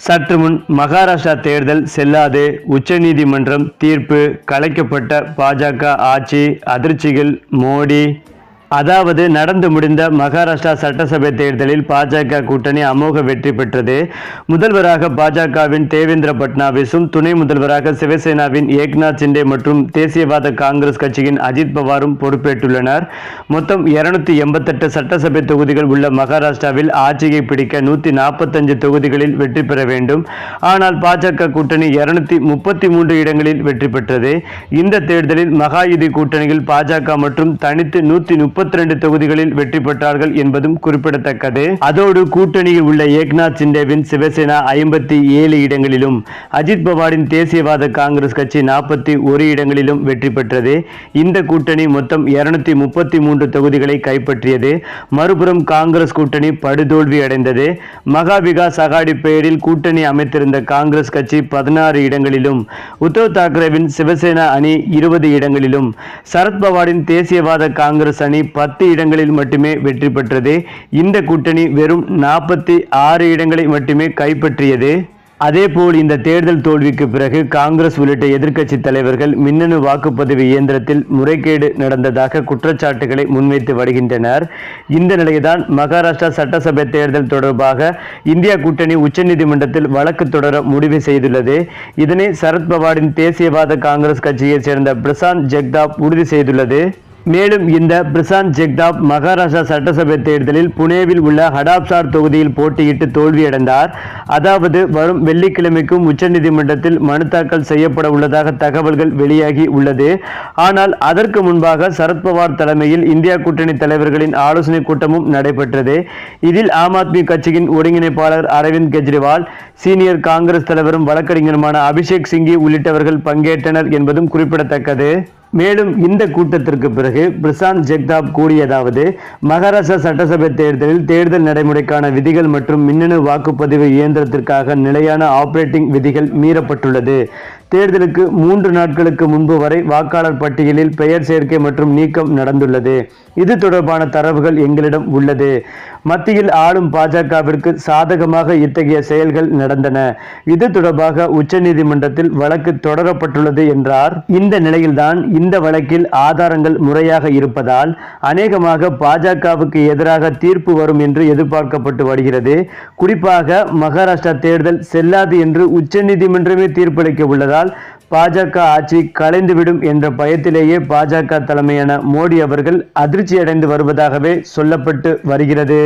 சற்று முன் மகாராஷ்டிரா தேர்தல் செல்லாது உச்சநீதிமன்றம் தீர்ப்பு கலைக்கப்பட்ட பாஜக ஆட்சி அதிர்ச்சிகள் மோடி அதாவது நடந்து முடிந்த மகாராஷ்டிரா சட்டசபை தேர்தலில் பாஜக கூட்டணி அமோக வெற்றி பெற்றது. முதல்வராக பாஜகவின் தேவேந்திர பட்னாவிஸும் துணை முதல்வராக சிவசேனாவின் ஏக்நாத் சிண்டே மற்றும் தேசியவாத காங்கிரஸ் கட்சியின் அஜித் பவாரும் பொறுப்பேற்றுள்ளனர். மொத்தம் இருநூத்தி எண்பத்தெட்டு சட்டசபை தொகுதிகள் உள்ள மகாராஷ்டிராவில் ஆட்சியை பிடிக்க நூத்தி நாற்பத்தஞ்சு தொகுதிகளில் வெற்றி பெற வேண்டும். ஆனால் பாஜக கூட்டணி இருநூத்தி முப்பத்தி மூன்று இடங்களில் வெற்றி பெற்றது. இந்த தேர்தலில் மகாயுதி கூட்டணியில் பாஜக மற்றும் தனித்து நூத்தி முப்பத்தி ரெண்டு தொகுதிகளில் வெற்றி பெற்றார்கள் என்பதும் குறிப்பிடத்தக்கது. அதோடு கூட்டணியில் உள்ள ஏக்நாத் சிண்டேவின் சிவசேனா ஐம்பத்தி ஏழு இடங்களிலும் அஜித் பவாரின் தேசியவாத காங்கிரஸ் கட்சி நாற்பத்தி ஒரு இடங்களிலும் வெற்றி பெற்றது. இந்த கூட்டணி மொத்தம் இருநூத்தி முப்பத்தி மூன்று தொகுதிகளை கைப்பற்றியது. மறுபுறம் காங்கிரஸ் கூட்டணி படுதோல்வி அடைந்தது. மகா விகாஸ் அகாடி பெயரில் கூட்டணி அமைத்திருந்த காங்கிரஸ் கட்சி பதினாறு இடங்களிலும் உத்தவ் தாக்கரேவின் சிவசேனா அணி இருபது இடங்களிலும் சரத்பவாரின் தேசியவாத காங்கிரஸ் அணி பத்து இடங்களில் மட்டுமே வெற்றி பெற்றது. இந்த கூட்டணி வெறும் நாற்பத்தி ஆறு இடங்களை மட்டுமே கைப்பற்றியது. அதேபோல் இந்த தேர்தல் தோல்விக்கு பிறகு காங்கிரஸ் உள்ளிட்ட எதிர்க்கட்சி தலைவர்கள் மின்னணு வாக்குப்பதிவு இயந்திரத்தில் முறைகேடு நடந்ததாக குற்றச்சாட்டுகளை முன்வைத்து வருகின்றனர். இந்த நிலையில்தான் மகாராஷ்டிரா சட்டசபை தேர்தல் தொடர்பாக இந்தியா கூட்டணி உச்சநீதிமன்றத்தில் வழக்கு தொடர முடிவு செய்துள்ளது. இதனை சரத்பவாரின் தேசியவாத காங்கிரஸ் கட்சியைச் சேர்ந்த பிரசாந்த் ஜெக்தாப் உறுதி செய்துள்ளது. மேலும் இந்த பிரசாந்த் ஜெக்தாப் மகாராஷ்டிரா சட்டசபை தேர்தலில் புனேவில் உள்ள ஹடாப்சார் தொகுதியில் போட்டியிட்டு தோல்வியடைந்தார். அதாவது வரும் வெள்ளிக்கிழமைக்கும் உச்சநீதிமன்றத்தில் மனு தாக்கல் செய்யப்பட உள்ளதாக தகவல்கள் வெளியாகி உள்ளது. ஆனால் அதற்கு முன்பாக சரத்பவார் தலைமையில் இந்தியா கூட்டணி தலைவர்களின் ஆலோசனை கூட்டமும் நடைபெற்றது. இதில் ஆம் ஆத்மி கட்சியின் ஒருங்கிணைப்பாளர் அரவிந்த் கெஜ்ரிவால் சீனியர் காங்கிரஸ் தலைவரும் வழக்கறிஞருமான அபிஷேக் சிங்கி உள்ளிட்டவர்கள் பங்கேற்றனர் என்பதும் குறிப்பிடத்தக்கது. மேலும் இந்த கூட்டத்திற்கு பிறகு பிரசாந்த் ஜெக்தாப் கூறியதாவது மகாராஷ்டிரா சட்டசபை தேர்தலில் தேர்தல் நடைமுறைக்கான விதிகள் மற்றும் மின்னணு வாக்குப்பதிவு இயந்திரத்திற்காக நிலையான ஆபரேட்டிங் விதிகள் மீறப்பட்டுள்ளது. தேர்தலுக்கு மூன்று நாட்களுக்கு முன்பு வரை வாக்காளர் பட்டியலில் பெயர் சேர்க்கை மற்றும் நீக்கம் நடந்துள்ளது. இது தொடர்பான தரவுகள் எங்களிடம் உள்ளது. மத்தியில் ஆளும் பாஜகவிற்கு சாதகமாக இத்தகைய செயல்கள் நடந்தன. இது தொடர்பாக உச்சநீதிமன்றத்தில் வழக்கு தொடரப்பட்டுள்ளது என்றார். இந்த நிலையில்தான் இந்த வழக்கில் ஆதாரங்கள் முறையாக இருப்பதால் அநேகமாக பாஜகவுக்கு எதிராக தீர்ப்பு வரும் என்று எதிர்பார்க்கப்பட்டு வருகிறது. குறிப்பாக மகாராஷ்டிரா தேர்தல் செல்லாது என்று உச்சநீதிமன்றமே தீர்ப்பளிக்க உள்ளதால் பாஜக ஆட்சி கலைந்துவிடும் என்ற பயத்திலேயே பாஜக தலைமையான மோடி அவர்கள் அதிர்ச்சியடைந்து வருவதாகவே சொல்லப்பட்டு வருகிறது.